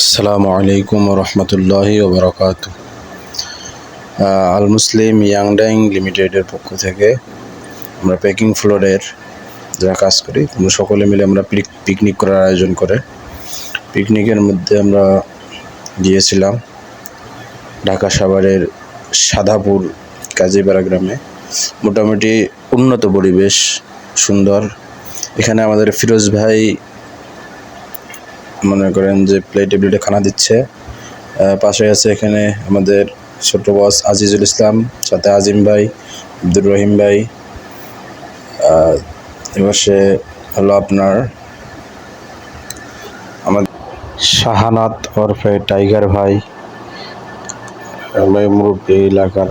আসসালামু আলাইকুম রহমতুল্লাহি ওবরাকাত আল মুসলিম ইয়াংডাং লিমিটেডের পক্ষ থেকে আমরা প্যাকিং ফ্লোরের যারা কাজ করি আমরা সকলে মিলে আমরা পিকনিক করার আয়োজন করে। পিকনিকের মধ্যে আমরা গিয়েছিলাম ঢাকা সাভারের সাদাপুর কাজীপাড়া গ্রামে। মোটামুটি উন্নত পরিবেশ, সুন্দর। এখানে আমাদের ফিরোজ ভাই মনে করেন যে প্লেটে প্লেটে খানা দিচ্ছে। পাশে আছে এখানে আমাদের ছোট বস আজিজুল ইসলাম সাথে আজিম ভাই আব্দুর রহিম ভাই। এবার সে হলো আপনার আমাদের শাহানাত ওরফে টাইগার ভাই। মুরব্বী এলাকার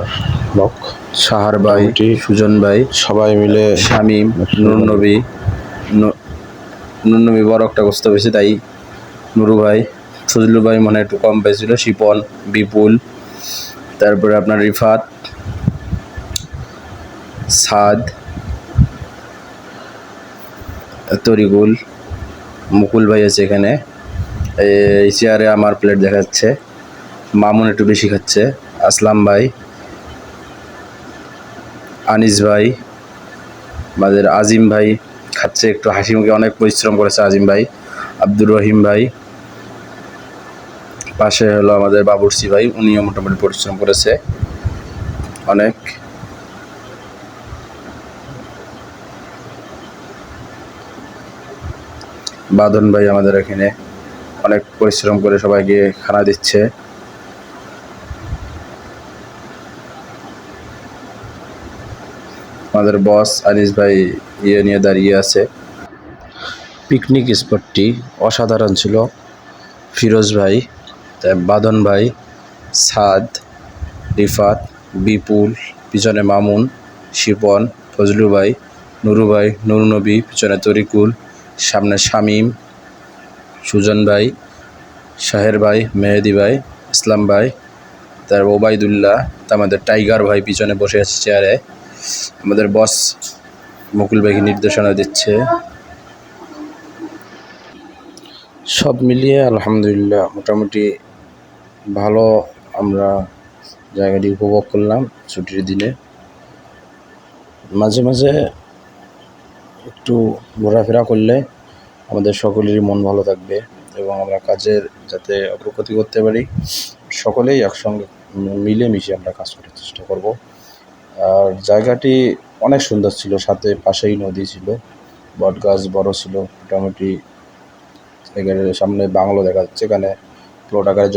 লোক। সাহার ভাই সুজন ভাই সবাই মিলে শামীম নুর নবী নু- নুর নবী বড় একটা কষ্ট পেয়েছে তাই নুরু ভাই ফজলু ভাই মনে একটু কম পেয়েছিল, শিপন, বিপুল, তারপরে আপনার রিফাত, সাদ, তরিকুল, মুকুল ভাই আছে এখানে। এই চেয়ারে আমার প্লেট দেখা যাচ্ছে মামুন একটু বেশি খাচ্ছে। আসলাম ভাই। আনিস ভাই, আমাদের আজিম ভাই খাচ্ছে, একটু হাসি মুখে অনেক পরিশ্রম করেছে আজিম ভাই। আব্দুর রহিম ভাই পাশে হলো আমাদের বাবুরসি ভাই, উনিও মোটামুটি পরিশ্রম করেছে। অনেক। বাদন ভাই আমাদের এখানে অনেক পরিশ্রম করে সবাইকে খানা দিচ্ছে। আমাদের বস আনিস ভাই ইয়ে নিয়ে দাঁড়িয়ে আছে। পিকনিক স্পটটি অসাধারণ ছিল। ফিরোজ ভাই বাদন ভাই, সাদ, রিফাত, বিপুল, পিছনে মামুন, শিপন, ফজলু ভাই, নুরু ভাই পিছনে তরিকুল, সামনে শামীম, সুজন ভাই, শাহের ভাই, মেহেদি ভাই, ইসলাম ভাই, তার ওবায়দুল্লাহ, আমাদের টাইগার ভাই পিছনে বসে আছে চেয়ারে, আমাদের বস মুকুল ভাইকে নির্দেশনা দিচ্ছে। সব মিলিয়ে আলহামদুলিল্লাহ, মোটামুটি ভালো আমরা জায়গাটি উপভোগ করলাম ছুটির দিনে। মাঝে মাঝে একটু ঘোরাফেরা করলে আমাদের সকলেরই মন ভালো থাকবে এবং আমরা কাজের যাতে অগ্রগতি করতে পারি, সকলেই একসঙ্গে মিলেমিশে আমরা কাজ করার চেষ্টা করব। আর জায়গাটি অনেক সুন্দর ছিল, সাথে পাশেই নদী ছিল বট গাছ বড় ছিল, মোটামুটি জায়গার সামনে বাংলো দেখা যাচ্ছে, এখানে প্লট আকারে